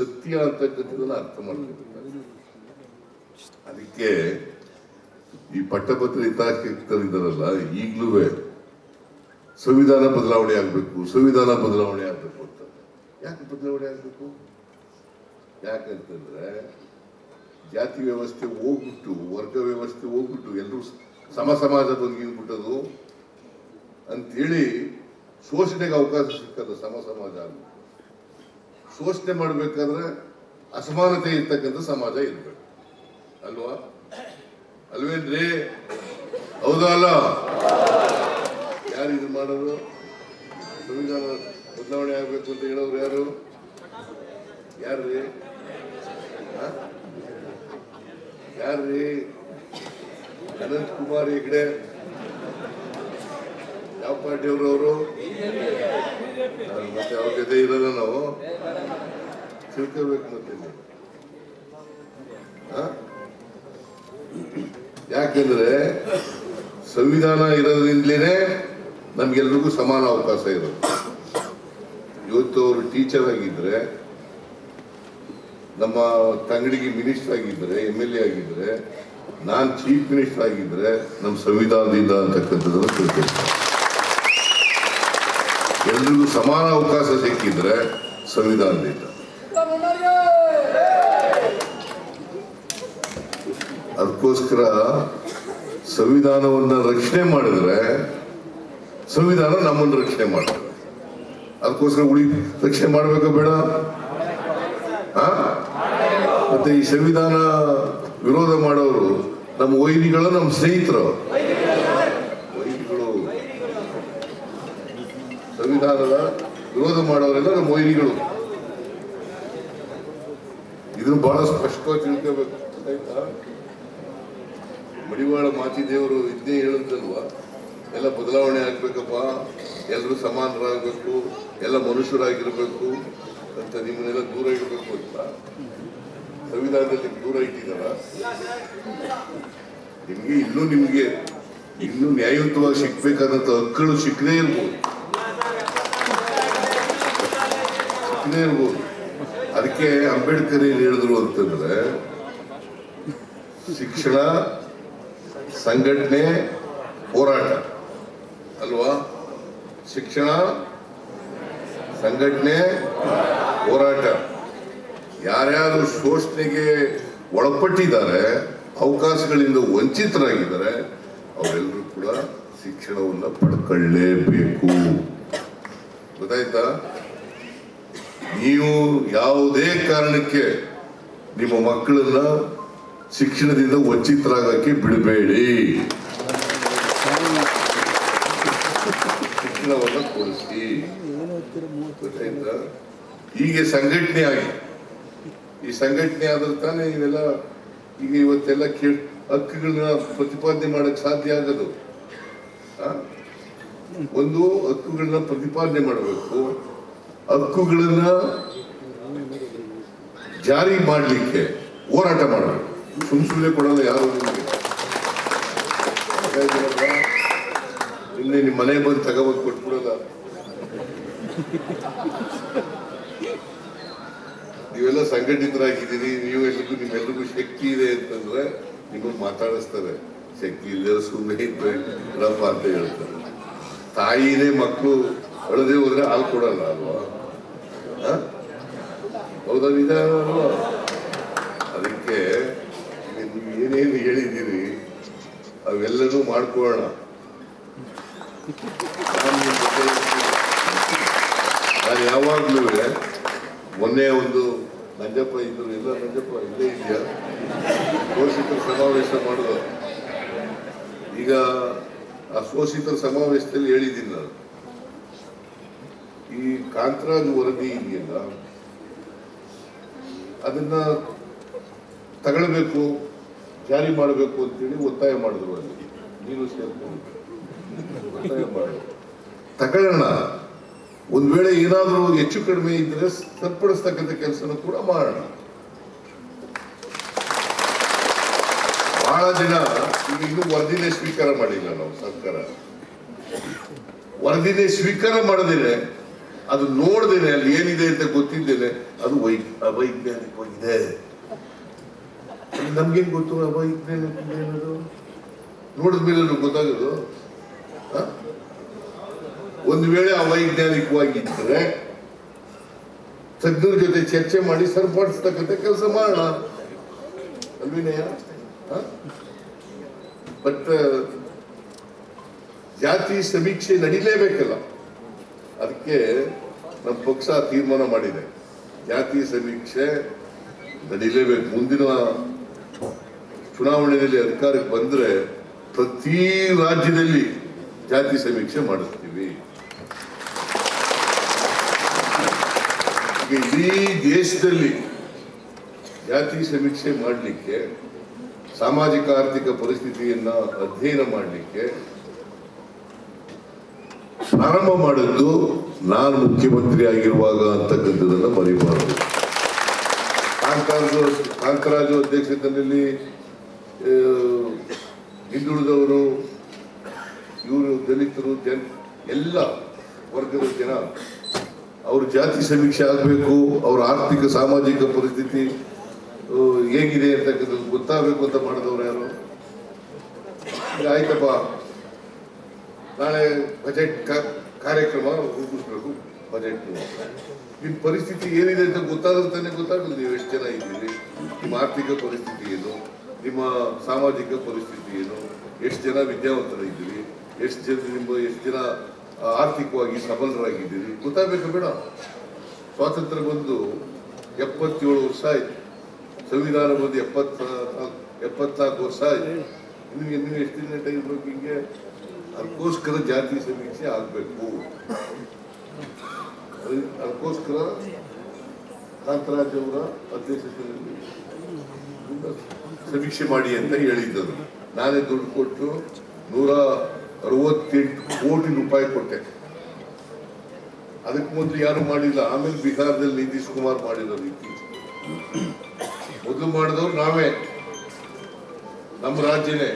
ಸತ್ಯ ಅಂತಕ್ಕಂಥದ್ದನ್ನ ಅರ್ಥ ಮಾಡ್ಕೊಬೇಕು ಅದಕ್ಕೆ ಈ ಪಟ್ಟಭದ್ರ ಹಿತಾಸಕ್ತರಿದ್ದಾರಲ್ಲ ಈಗಲೂ ಸಂವಿಧಾನ ಬದಲಾವಣೆ ಆಗಬೇಕು, ಸಂವಿಧಾನ ಬದಲಾವಣೆ ಆಗಬೇಕು ಅಂತ. ಯಾಕೆ ಬದಲಾವಣೆ ಆಗಬೇಕು? ಯಾಕಂತಂದ್ರೆ ಜಾತಿ ವ್ಯವಸ್ಥೆ ಹೋಗ್ಬಿಟ್ಟು, ವರ್ಗ ವ್ಯವಸ್ಥೆ ಹೋಗ್ಬಿಟ್ಟು ಎಲ್ಲರೂ ಸಮ ಸಮಾಜ ಬದುಕಿಬಿಟ್ಟದು ಅಂತೇಳಿ ಶೋಷಣೆಗೆ ಅವಕಾಶ ಸಿಕ್ಕದು ಸಮ ಸಮಾಜ ಅಂತ. ಶೋಷಣೆ ಮಾಡಬೇಕಾದ್ರೆ ಅಸಮಾನತೆ ಇರ್ತಕ್ಕಂಥ ಸಮಾಜ ಇರಬೇಕು. ಅಲ್ವಾ? ಅಲ್ವೇನ್ರಿ? ಹೌದಾ ಅಲ್ಲ? ಯಾರು ಇದು ಮಾಡೋರು ಸಂವಿಧಾನ ಬದಲಾವಣೆ ಆಗ್ಬೇಕು ಅಂತ ಹೇಳೋರು ಯಾರು? ಯಾರ್ರಿ? ಯಾರ್ರಿ? ಅನಂತ್ ಕುಮಾರ್ ಹೆಗ್ಡೆ ಯಾವ ಪಾರ್ಟಿಯವರು ಅವರು ಮತ್ತೆ ಅವ್ರ ಜೊತೆ ಇರಲ್ಲ ನಾವು. ತಿಳ್ಕೋಬೇಕು ಮತ್ತೆ. ಯಾಕೆಂದ್ರೆ ಸಂವಿಧಾನ ಇರೋದ್ರಿಂದಲೇ ನಮ್ಗೆಲ್ರಿಗೂ ಸಮಾನ ಅವಕಾಶ ಇರುತ್ತೆ ಇವತ್ತು ಅವರು ಟೀಚರ್ ಆಗಿದ್ರೆ, ನಮ್ಮ ತಂಗಡಿಗೆ ಮಿನಿಸ್ಟರ್ ಆಗಿದ್ರೆ ಎಂ ಎಲ್ ಎ ಆಗಿದ್ರೆ, ನಾನು ಚೀಫ್ ಮಿನಿಸ್ಟರ್ ಆಗಿದ್ರೆ ನಮ್ಮ ಸಂವಿಧಾನದಿಂದ ಅಂತಕ್ಕಂಥದ್ದನ್ನು ತಿಳ್ಕೊಳ್ತಾರೆ. ಎಲ್ರಿಗೂ ಸಮಾನ ಅವಕಾಶ ಸಿಕ್ಕಿದ್ರೆ ಸಂವಿಧಾನದಿಂದ. ಅದಕ್ಕೋಸ್ಕರ ಸಂವಿಧಾನವನ್ನು ರಕ್ಷಣೆ ಮಾಡಿದ್ರೆ ಸಂವಿಧಾನ ನಮ್ಮನ್ನು ರಕ್ಷಣೆ ಮಾಡ್ತದೆ. ಅದಕ್ಕೋಸ್ಕರ ಉಳಿ ರಕ್ಷಣೆ ಮಾಡಬೇಕಾ ಬೇಡ? ಮತ್ತೆ ಈ ಸಂವಿಧಾನ ವಿರೋಧ ಮಾಡೋರು ನಮ್ಮ ವೈರಿಗಳು ನಮ್ಮ ಸ್ನೇಹಿತರು ವೈರಿಗಳು ಸಂವಿಧಾನದ ವಿರೋಧ ನಮ್ಮ ಇದನ್ನು ಬಹಳ ಸ್ಪಷ್ಟವಾಗಿ ತಿಳ್ಕೋಬೇಕು. ಆಯ್ತಾ? ಮಾತಿ ದೇವರು ಇದನ್ನೇ ಹೇಳಿದ್ರಲ್ವಾ ಎಲ್ಲ ಬದಲಾವಣೆ ಆಗ್ಬೇಕಪ್ಪ. ಎಲ್ಲರೂ ಸಮಾನರಾಗಬೇಕು. ಎಲ್ಲ ಮನುಷ್ಯರಾಗಿರ್ಬೇಕು ಅಂತ ನಿಮ್ಮನ್ನೆಲ್ಲ ದೂರ ಇಡಬೇಕು ಅಂತ. ಸಂವಿಧಾನದಲ್ಲಿ ದೂರ ಇಟ್ಟಿದಾರ ನಿಮ್ಗೆ ಇನ್ನೂ ನಿಮ್ಗೆ ಇನ್ನೂ ನ್ಯಾಯಯುತವಾಗಿ ಸಿಗ್ಬೇಕಾದಂತ ಹಕ್ಕುಗಳು ಸಿಕ್ಕದೇ ಇರ್ಬೋದು. ಸಿಕ್ಕದೇ ಇರ್ಬೋದು ಅದಕ್ಕೆ ಅಂಬೇಡ್ಕರ್ ಏನ್ ಹೇಳಿದ್ರು ಅಂತಂದ್ರೆ, ಶಿಕ್ಷಣ, ಸಂಘಟನೆ, ಹೋರಾಟ. ಅಲ್ವಾ? ಶಿಕ್ಷಣ, ಸಂಘಟನೆ, ಹೋರಾಟ. ಯಾರ್ಯಾರು ಶೋಷಣೆಗೆ ಒಳಪಟ್ಟಿದ್ದಾರೆ, ಅವಕಾಶಗಳಿಂದ ವಂಚಿತರಾಗಿದ್ದಾರೆ, ಅವರೆಲ್ಲರೂ ಕೂಡ ಶಿಕ್ಷಣವನ್ನು ಪಡ್ಕೊಳ್ಳೇಬೇಕು. ಗೊತ್ತಾಯ್ತಾ? ನೀವು ಯಾವುದೇ ಕಾರಣಕ್ಕೆ ನಿಮ್ಮ ಮಕ್ಕಳನ್ನ ಶಿಕ್ಷಣದಿಂದ ವಂಚಿತರಾಗಕ್ಕೆ ಬಿಡಬೇಡಿ. ಶಿಕ್ಷಣವನ್ನ ಹೀಗೆ ಸಂಘಟನೆ ಆಗಿ. ಈ ಸಂಘಟನೆ ಆದ್ರೆ ತಾನೇ ಇವೆಲ್ಲ ಈಗ ಇವತ್ತೆಲ್ಲ ಕೇಳ ಹಕ್ಕುಗಳನ್ನ ಪ್ರತಿಪಾದನೆ ಮಾಡಕ್ ಸಾಧ್ಯ ಆಗದು. ಒಂದು ಹಕ್ಕುಗಳನ್ನ ಪ್ರತಿಪಾದನೆ ಮಾಡಬೇಕು. ಹಕ್ಕುಗಳನ್ನ ಜಾರಿ ಮಾಡಲಿಕ್ಕೆ ಹೋರಾಟ ಮಾಡಬೇಕು. ಸುಮ್ ಸುಮ್ಮನೆ ಕೊಡಲ್ಲ ಯಾರು? ನಿನ್ನೆ ನಿಮ್ಮ ಮನೆ ಬಂದು ತಗೋಬಂದು ಕೊಟ್ಬಿಡಲ್ಲ. ನೀವೆಲ್ಲ ಸಂಘಟಿತರಾಗಿದ್ದೀರಿ, ನೀವು ಎಲ್ರಿಗೂ, ನಿಮ್ಮೆಲ್ರಿಗೂ ಶಕ್ತಿ ಇದೆ ಅಂತಂದ್ರೆ ನಿಮಗೆ ಮಾತಾಡಿಸ್ತಾರೆ. ಶಕ್ತಿ ಇಲ್ಲದೆ ಸುಮ್ಮನೆ ಇದ್ರೆ ಅಂತ ಹೇಳ್ತಾರೆ. ತಾಯಿನೇ ಮಕ್ಕಳು ಅಳದೇ ಹೋದ್ರೆ ಹಾಲು ಕೊಡಲ್ಲ ಅಲ್ವಾ? ಅಲ್ವಾ ಅದಕ್ಕೆ ನೀವು ಏನೇನು ಹೇಳಿದ್ದೀರಿ, ಅವೆಲ್ಲನೂ ಮಾಡ್ಕೊಳ್ಳೋಣ. ನಾನು ಯಾವಾಗ್ಲೂ ಮೊನ್ನೆ ಒಂದು ನಂಜಪ್ಪ ಇದ್ರು. ಎಲ್ಲ ನಂಜಪ್ಪ ಇಲ್ಲೇ ಇದೆಯಾ? ಪೋಷಿತರ ಸಮಾವೇಶ ಮಾಡೋದು ಈಗ ಆ ಶೋಷಿತರ ಸಮಾವೇಶದಲ್ಲಿ ಹೇಳಿದ್ದೀನಿ ನಾನು. ಈ ಕಾಂತರಾಜ್ ವರದಿ ಇದೆಯಲ್ಲ, ಅದನ್ನ ತಗೊಳ್ಬೇಕು, ಜಾರಿ ಮಾಡಬೇಕು ಅಂತೇಳಿ ಒತ್ತಾಯ ಮಾಡಿದ್ರು ಅಲ್ಲಿ. ನೀನು ಸೇರ್ಕೊಂಡು. ಒತ್ತಾಯ ಮಾಡಿದ್ರು ತಗೊಳ್ಳೋಣ. ಒಂದ್ ವೇಳೆ ಏನಾದರೂ ಹೆಚ್ಚು ಕಡಿಮೆ ಇದ್ರೆ ಸರಿಪಡಿಸ್ತಕ್ಕಂಥ ಕೆಲಸನೂ ಕೂಡ ಮಾಡೋಣ. ಬಹಳ ದಿನ ಇನ್ನೂ ವರದಿನೇ ಸ್ವೀಕಾರ ಮಾಡಿಲ್ಲ ನಾವು ಸರ್ಕಾರ. ವರದಿನೇ ಸ್ವೀಕಾರ ಮಾಡದೇನೆ ಅದು ನೋಡ್ದೇನೆ ಅಲ್ಲಿ ಏನಿದೆ ಅಂತ ಗೊತ್ತಿದ್ದೇನೆ. ಅದು ವೈ ಅವೈಜ್ಞಾನಿಕವಾಗಿದೆ ನಮ್ಗೇನ್ ಗೊತ್ತು ಅವೈಜ್ಞಾನಿಕ ನೋಡಿದ ಮೇಲೆ ಗೊತ್ತಾಗೋದು. ಹ? ಒಂದು ವೇಳೆ ಅವೈಜ್ಞಾನಿಕವಾಗಿದ್ದರೆ ತಜ್ಞರ ಜೊತೆ ಚರ್ಚೆ ಮಾಡಿ ಸರಿಪಡಿಸ್ತಕ್ಕಂಥ ಕೆಲಸ ಮಾಡೋಣ ಅಲ್ವಿನಯ ಬಟ್ ಜಾತಿ ಸಮೀಕ್ಷೆ ನಡಿಲೇಬೇಕಲ್ಲ. ಅದಕ್ಕೆ ನಮ್ಮ ಪಕ್ಷ ತೀರ್ಮಾನ ಮಾಡಿದೆ. ಜಾತಿ ಸಮೀಕ್ಷೆ ನಡೀಲೇಬೇಕು. ಮುಂದಿನ ಚುನಾವಣೆಯಲ್ಲಿ ಅಧಿಕಾರಕ್ಕೆ ಬಂದ್ರೆ ಪ್ರತಿ ರಾಜ್ಯದಲ್ಲಿ ಜಾತಿ ಸಮೀಕ್ಷೆ ಮಾಡಿಸ್ತೀವಿ. ಇಡೀ ದೇಶದಲ್ಲಿ ಜಾತಿ ಸಮೀಕ್ಷೆ ಮಾಡಲಿಕ್ಕೆ, ಸಾಮಾಜಿಕ, ಆರ್ಥಿಕ ಪರಿಸ್ಥಿತಿಯನ್ನ ಅಧ್ಯಯನ ಮಾಡಲಿಕ್ಕೆ ಪ್ರಾರಂಭ ಮಾಡಿದ್ದು ನಾನು ಮುಖ್ಯಮಂತ್ರಿ ಆಗಿರುವಾಗ ಅಂತಕ್ಕಂಥದ್ದನ್ನ ಮರಿಬಾರದು. ಕಾಂತರಾಜು ಕಾಂಕರಾಜು ಅಧ್ಯಕ್ಷತೆಯಲ್ಲಿ ಹಿಂದುಳಿದವರು, ಇವರು ದಲಿತರು, ಜನ, ಎಲ್ಲ ವರ್ಗದ ಜನ, ಅವರು ಜಾತಿ ಸಮೀಕ್ಷೆ ಆಗಬೇಕು, ಅವರ ಆರ್ಥಿಕ ಸಾಮಾಜಿಕ ಪರಿಸ್ಥಿತಿ ಹೇಗಿದೆ ಅಂತಕ್ಕಂಥದ್ದು ಗೊತ್ತಾಗಬೇಕು ಅಂತ ಮಾಡಿದವರು ಯಾರು? ಆಯ್ತಪ್ಪ. ನಾಳೆ ಬಜೆಟ್ ಕಾರ್ಯಕ್ರಮ ರೂಪಿಸ್ಬೇಕು ಬಜೆಟ್ ನಿಮ್ಮ ಪರಿಸ್ಥಿತಿ ಏನಿದೆ ಅಂತ ಗೊತ್ತಾದ್ರೆ ತಾನೇ ಗೊತ್ತಾಗಲ್ಲ, ನೀವು ಎಷ್ಟು ಜನ ಇದ್ದೀರಿ, ನಿಮ್ಮ ಆರ್ಥಿಕ ಪರಿಸ್ಥಿತಿ ಏನು, ನಿಮ್ಮ ಸಾಮಾಜಿಕ ಪರಿಸ್ಥಿತಿ ಏನು, ಎಷ್ಟು ಜನ ವಿದ್ಯಾವಂತರ ಇದ್ದೀರಿ, ಎಷ್ಟು ಜನ ನಿಮ್ಮ, ಎಷ್ಟು ಜನ ಆರ್ಥಿಕವಾಗಿ ಸಬಲರಾಗಿದ್ದೀರಿ, ಗೊತ್ತಾಗಬೇಕು ಬೇಡ. ಸ್ವಾತಂತ್ರ್ಯ ಬಂದು ಎಪ್ಪತ್ತೇಳು ವರ್ಷ ಆಯ್ತು. ಸಂವಿಧಾನ ಬಂದು ಎಪ್ಪತ್ತ, ಎಪ್ಪತ್ನಾಲ್ಕು ವರ್ಷ ಆಯ್ತು. ನಿಮಗೆ ನೀವು ಎಷ್ಟು ದಿನ ಟೈಮ್ ಬೇಕು ಹಿಂಗೆ? ಅದಕ್ಕೋಸ್ಕರ ಜಾತಿ ಸಮೀಕ್ಷೆ ಆಗಬೇಕು. ಅದಕ್ಕೋಸ್ಕರ ಕಾಂತರಾಜವರ ಅಧ್ಯಕ್ಷತೆಯಲ್ಲಿ ಸಮೀಕ್ಷೆ ಮಾಡಿ ಅಂತ ಹೇಳಿದ್ದರು ನಾನೇ ದುಡ್ಡು ಕೊಟ್ಟು ನೂರ ಅರವತ್ತೆಂಟು ಕೋಟಿ ರೂಪಾಯಿ ಕೊಟ್ಟೆ. ಅದಕ್ಕೆ ಮೊದಲು ಯಾರು ಮಾಡಿಲ್ಲ? ಆಮೇಲೆ ಬಿಹಾರದಲ್ಲಿ ನಿತೀಶ್ ಕುಮಾರ್ ಮಾಡಿರೋದು ಇತ್ತೀಚೆಗೆ. ಮೊದಲು ಮಾಡಿದವ್ರು ನಾವೇ. ನಮ್ಮ ರಾಜ್ಯನೇ.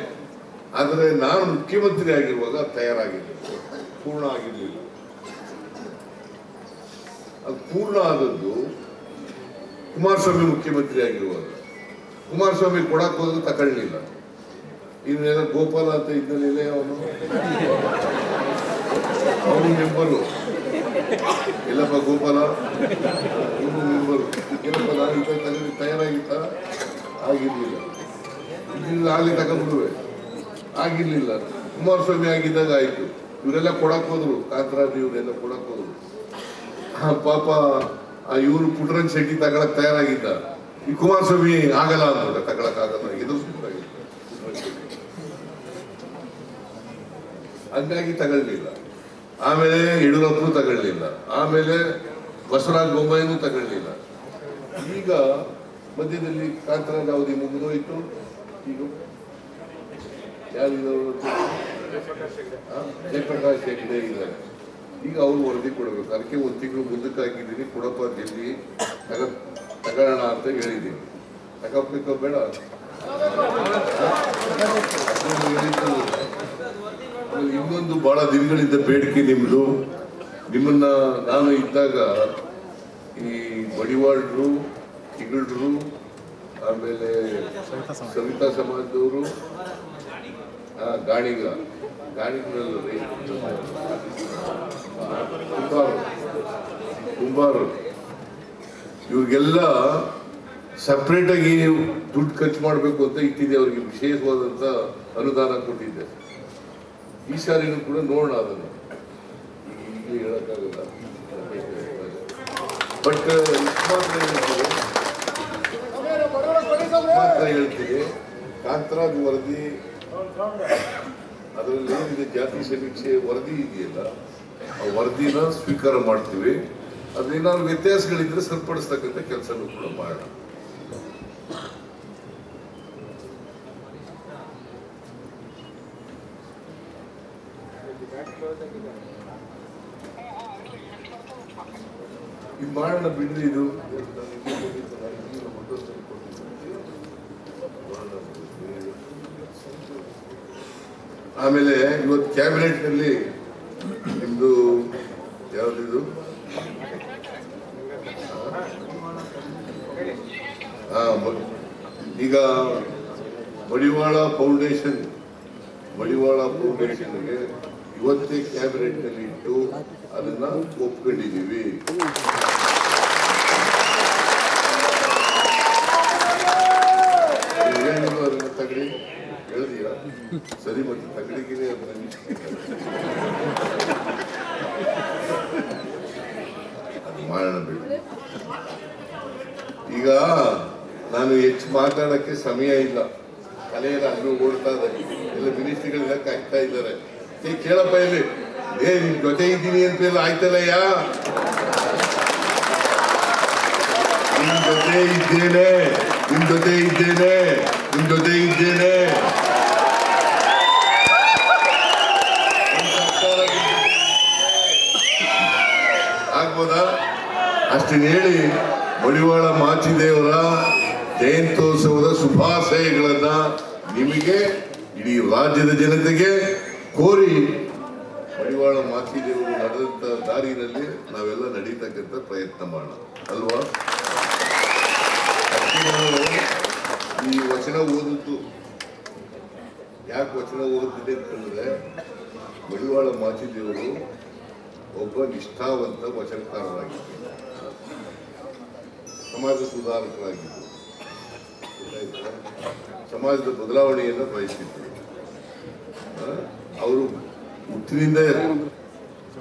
ಆದರೆ ನಾನು ಮುಖ್ಯಮಂತ್ರಿ ಆಗಿರುವಾಗ ತಯಾರಾಗಿರಲಿಲ್ಲ. ಪೂರ್ಣ ಆಗಿರಲಿಲ್ಲ. ಅದು ಪೂರ್ಣ ಆದದ್ದು ಕುಮಾರಸ್ವಾಮಿ ಮುಖ್ಯಮಂತ್ರಿ ಆಗಿರುವಾಗ ಕುಮಾರಸ್ವಾಮಿ ಕೊಡಕ್ಕೆ ಹೋದ್ರೆ ತಗೊಳ್ಳಿಲ್ಲ ಇನ್ನೇನೋ ಗೋಪಾಲ ಅಂತ ಇದ್ದನಿಲ್ಲ ಅವನು? ಅವನು ಮೆಂಬರು ಎಲ್ಲಪ್ಪ ಗೋಪಾಲ. ಇವನು ಮೆಂಬರು ಇಲ್ಲಪ್ಪ, ನಾನು ತಯಾರಾಗಿತ್ತ? ಆಗಿರ್ಲಿಲ್ಲ. ಇಲ್ಲಿ ಅಲ್ಲಿ ತಗೊಂಡ್ಬಿಡುವೆ. ಆಗಿರ್ಲಿಲ್ಲ. ಕುಮಾರಸ್ವಾಮಿ ಆಗಿದ್ದಾಗ ಆಯ್ತು. ಇವರೆಲ್ಲ ಕೊಡಕ್ ಹೋದ್ರು. ಕಾಂತರಾಜ್ ಇವರೆಲ್ಲ ಕೊಡಕ್ ಹೋದ್ರು. ಪಾಪ ಇವರು ಪುಟ್ರಂಗ್ ಶೆಟ್ಟಿ ತಗೊಳಕ್ ತಯಾರಾಗಿದ್ದ. ಈ ಕುಮಾರಸ್ವಾಮಿ ಆಗಲ್ಲ ಅಂದ್ರೆ ತಗೊಳಕ್ ಆಗಲ್ಲ ಎದುರಿಸ್ಬೇಕಾಗಿತ್ತು ಹಂಗಾಗಿ ತಗೊಳ್ಲಿಲ್ಲ. ಆಮೇಲೆ ಯಡಿಯೂರಪ್ಪನು ತಗೊಳ್ಲಿಲ್ಲ. ಆಮೇಲೆ ಬಸವರಾಜ ಬೊಮ್ಮಾಯಿನೂ ತಗೊಳ್ಲಿಲ್ಲ. ಈಗ ಮಧ್ಯದಲ್ಲಿ ಕಾಂತರಾಜ್ ಅವಧಿ ಮುಗಿದೋಯ್ತು. ಈಗ ಜಯಪ್ರಕಾಶ್ ಹೆಗ್ಡೆ ಇದ್ದಾರೆ. ಈಗ ಅವರು ವರದಿ ಕೊಡಬೇಕು. ಅದಕ್ಕೆ ಒಂದು ತಿಂಗಳು ಮುಂದಕ್ಕೆ ಹಾಕಿದ್ದೀನಿ ಕೊಡಪ್ಪ ಜಲ್ದಿ ತಗ ತಗೋಣ ಅಂತ ಹೇಳಿದ್ದೀನಿ. ತಗೋಬೇಕು ಬೇಡ? ಇನ್ನೊಂದು ಬಹಳ ದಿನಗಳಿಂದ ಬೇಡಿಕೆ ನಿಮ್ಮದು ನಿಮ್ಮನ್ನ ನಾನು ಇದ್ದಾಗ ಈ ಬಡಿವಾಳ್ರು, ತಿಗಳರು, ಆಮೇಲೆ ಸವಿತಾ ಸಮಾಜದವರು ಗಾಣಿಗ. ಗಾಣಿಗರಲ್ಲಿ ಕುಂಬಾರು ಕುಂಬಾರು ಇವ್ರಿಗೆಲ್ಲ ಸಪ್ರೇಟ್ ಆಗಿ ದುಡ್ಡು ಖರ್ಚು ಮಾಡಬೇಕು ಅಂತ ಇಟ್ಟಿದ್ದೆ ಅವರಿಗೆ ವಿಶೇಷವಾದಂತ ಅನುದಾನ ಕೊಟ್ಟಿದ್ದೆ. ಈ ಸಾರಿನೂ ಕೂಡ ನೋಡೋಣ ಅದನ್ನು. ಈಗ ಬಟ್ ಮಾತ್ರ ಹೇಳ್ತೀನಿ ಕಾಂತರಾಜ್ ವರದಿ ಅದರಲ್ಲಿ ಏನಿದೆ, ಜಾತಿ ಸಮೀಕ್ಷೆ ವರದಿ ಇದೆಯಲ್ಲ, ಆ ವರದಿನ ಸ್ವೀಕಾರ ಮಾಡ್ತೀವಿ. ಅದೇನಾದ್ರು ವ್ಯತ್ಯಾಸಗಳಿದ್ರೆ ಸರಿಪಡಿಸ್ತಕ್ಕಂಥ ಕೆಲಸನೂ ಕೂಡ ಮಾಡೋಣ. ಇದು ಮಾಡೋಣ ಬಿಡ್ರಿ ಇದು. ಆಮೇಲೆ ಇವತ್ತು ಕ್ಯಾಬಿನೆಟ್ ಅಲ್ಲಿ ನಿಮ್ಮದು ಯಾವುದಿದು? ಈಗ ಮಡಿವಾಳ ಫೌಂಡೇಶನ್ ಮಡಿವಾಳ ಫೌಂಡೇಶನ್ಗೆ ಇವತ್ತೇ ಕ್ಯಾಬಿನೆಟ್ನಲ್ಲಿ ಇಟ್ಟು ಅದನ್ನ ಒಪ್ಕೊಂಡಿದ್ದೀವಿ. ಸರಿ, ಮತ್ತೆ ತಗಡಿಗೆ ಬಿಡಿ. ಈಗ ನಾನು ಹೆಚ್ಚು ಮಾತಾಡೋಕ್ಕೆ ಸಮಯ ಇಲ್ಲ. ಕಲೆಯಲ್ಲ ಅಲ್ಲೂ ಓಡ್ತಾ ಇದೆ. ಎಲ್ಲ ಮಿನಿಸ್ಟ್ರಿಗಳೆಲ್ಲ ಕಾಯ್ತಾ ಇದ್ದಾರೆ. ಏ, ಕೇಳಪ್ಪ ಇಲ್ಲಿ. ಏ, ನಿನ್ ಜೊತೆ ಇದ್ದೀನಿ ಅಂತ ಎಲ್ಲ ಆಯ್ತಲ್ಲಯ್ಯ ನಿಮ್ ಜೊತೆ ಇದ್ದೇನೆ. ನಿಮ್ ಜೊತೆ ಇದ್ದೇನೆ. ನಿಮ್ ಜೊತೆ ಇದ್ದೇನೆ ನಮ್ ಸರ್ಕಾರ ನಿಮ್ ಜೊತೆ ಅಷ್ಟನ್ನು ಹೇಳಿ, ಮಡಿವಾಳ ಮಾಚಿದೇವರ ಜಯಂತ್ಯೋತ್ಸವದ ಶುಭಾಶಯಗಳನ್ನ ನಿಮಗೆ ಇಡೀ ರಾಜ್ಯದ ಜನತೆಗೆ ಕೋರಿ ಮಡಿವಾಳ ಮಾಚಿದೇವರು ನಡೆದಂತ ದಾರಿನಲ್ಲಿ ನಾವೆಲ್ಲ ನಡೀತಕ್ಕಂಥ ಪ್ರಯತ್ನ ಮಾಡೋಣ. ಅಲ್ವಾ? ಈ ವಚನ ಓದಿದ್ದು ಯಾಕೆ ವಚನ ಓದುತ್ತಿದೆ ಅಂತಂದ್ರೆ ಮಡಿವಾಳ ಮಾಚಿದೇವರು ಒಬ್ಬ ನಿಷ್ಠಾವಂತ ವಚನಕಾರರಾಗಿದ್ದರು ಸಮಾಜ ಸುಧಾರಕರಾಗಿದ್ದರು ಸಮಾಜದ ಬದಲಾವಣೆಯನ್ನು ಬಯಸಿದ್ರು ಅವರು ಹುಟ್ಟಿನಿಂದ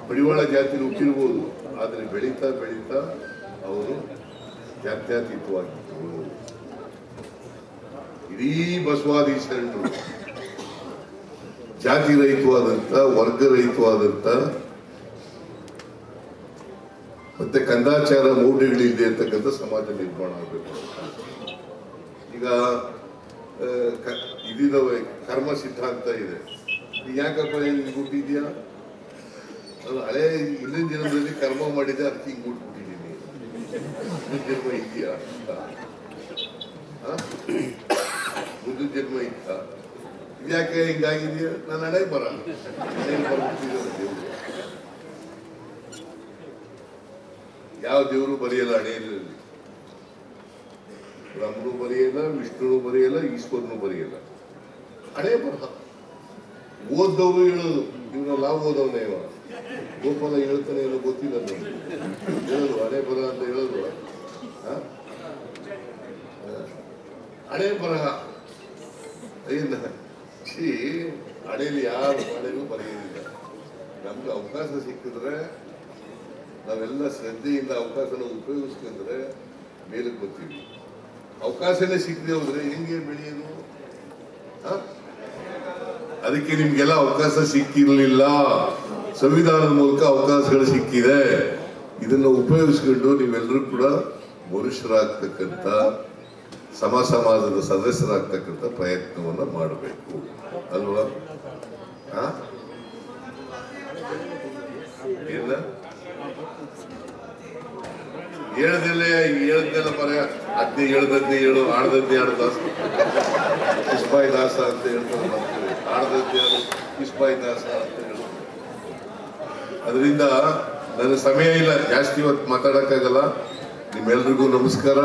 ಪಡಿವಾಳ ಜಾತಿ ಹುಟ್ಟಿರ್ಬೋದು. ಆದರೆ ಬೆಳೀತಾ ಬೆಳೀತಾ ಅವರು ಜಾತ್ಯತೀತವಾಗಿದ್ದರು ಇಡೀ ಶರಣರು ಜಾತಿ ರಹಿತವಾದಂಥ ವರ್ಗ ರಹಿತವಾದಂಥ ಕಂದಾಚಾರ ಮೌಢ್ಯಗಳಿದೆ ಅಂತಕ್ಕಂಥ ಸಮಾಜ ನಿರ್ಮಾಣ ಆಗಬೇಕು ಈಗ ಇದಿದಾವೆ ಕರ್ಮ ಸಿದ್ಧಾಂತ ಇದೆ. ಯಾಕಪ್ಪ ಹಿಂಗ್ ಹುಟ್ಟಿದ್ಯಾ? ಅದು ಹಳೆ ಹಿಂದಿನ ದಿನದಲ್ಲಿ ಕರ್ಮ ಮಾಡಿದೆ ಅದಕ್ಕೆ ಹಿಂಗ್ ಹುಟ್ಬಿಟ್ಟಿದ್ದೀನಿ. ಜನ್ಮ ಇದೆಯಾ ಅಂತ? ಮುಂದಿನ ಜನ್ಮ ಇತ್ತ? ಇದ್ಯಾಕೆ ಹಿಂಗಾಗಿದೆಯಾ? ನಾನು ಹಳೆ ಬರ ಬರ್ಬಿಟ್ಟಿದ್ದಾರೆ ದೇವ್ರು ಯಾವ ದೇವರು ಬರೆಯಲ್ಲ ಹಣೆಯಲ್ಲಿ ಬ್ರಹ್ಮನು ಬರೆಯಲ್ಲ ವಿಷ್ಣುನು ಬರೆಯಲ್ಲ, ಈಶ್ವರನು ಬರೆಯಲ್ಲ. ಹಣೆ ಬರಹ. ಓದ್ದವರು ಹೇಳೋದು. ಇವನೆಲ್ಲ ಓದವನೇ ಇವ. ಗೋಪಾಲ ಹೇಳ್ತಾನೆ ಏನೋ ಗೊತ್ತಿಲ್ಲ ಹೇಳೋದು, ಹಣೆ ಬರಹ ಅಂತ ಹೇಳೋದು? ಹಣೆ ಬರಹ. ಛೀ ಹಣೆಯಲ್ಲಿ ಯಾರು ಹಣೆಗೂ ಬರೆಯೋದಿಲ್ಲ. ನಮ್ಗೆ ಅವಕಾಶ ಸಿಕ್ಕಿದ್ರೆ ನಾವೆಲ್ಲ ಶ್ರದ್ಧೆಯಿಂದ ಅವಕಾಶನ ಉಪಯೋಗಿಸ್ಕೊಂಡ್ರೆ ಮೇಲಕ್ಕೆ ಬರ್ತೀವಿ. ಅವಕಾಶನೇ ಸಿಕ್ಕದೆ ಹೋದ್ರೆ? ಹೆಂಗೆ ಬೆಳೆಯೋದು? ಅದಕ್ಕೆ ನಿಮ್ಗೆಲ್ಲ ಅವಕಾಶ ಸಿಕ್ಕಿರಲಿಲ್ಲ. ಸಂವಿಧಾನದ ಮೂಲಕ ಅವಕಾಶಗಳು ಸಿಕ್ಕಿದೆ. ಇದನ್ನು ಉಪಯೋಗಿಸ್ಕೊಂಡು ನೀವೆಲ್ಲರೂ ಕೂಡ ಮನುಷ್ಯರಾಗ್ತಕ್ಕಂಥ, ಸಮ ಸಮಾಜದ ಸದಸ್ಯರಾಗ್ತಕ್ಕಂಥ ಪ್ರಯತ್ನವನ್ನು ಮಾಡಬೇಕು. ಅಲ್ವಾ? ಹೇಳ್ದಿಲ್ಲ ಹೇಳ್ದೆಲ್ಲ ಪರ ಅದ್ನೇ ಹೇಳ್ದದ್ನೇ ಹೇಳು ಆಡ್ದದ್ನೇ ದಾಸ. ಇಸ್ಬಾಯಿ ದಾಸ ಅಂತ ಹೇಳ್ತಾರೆ ಆಡ್ದದ್ನೇ ಆಡು ಇಸ್ಪಾಯಿ ದಾಸ ಅಂತ ಹೇಳು ಅದರಿಂದ ನನ್ನ ಸಮಯ ಇಲ್ಲ, ಜಾಸ್ತಿ ಇವತ್ತು ಮಾತಾಡಕ್ಕಾಗಲ್ಲ. ನಿಮ್ಮೆಲ್ರಿಗೂ ನಮಸ್ಕಾರ.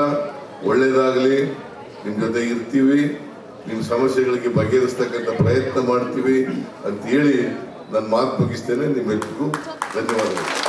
ಒಳ್ಳೇದಾಗಲಿ. ನಿಮ್ಮ ಜೊತೆ ಇರ್ತೀವಿ. ನಿಮ್ಮ ಸಮಸ್ಯೆಗಳಿಗೆ ಬಗೆಹರಿಸ್ತಕ್ಕಂಥ ಪ್ರಯತ್ನ ಮಾಡ್ತೀವಿ. ಅಂತ ಹೇಳಿ ನನ್ನ ಮಾತು ಮುಗಿಸ್ತೇನೆ. ನಿಮ್ಮೆಲ್ರಿಗೂ ಧನ್ಯವಾದಗಳು.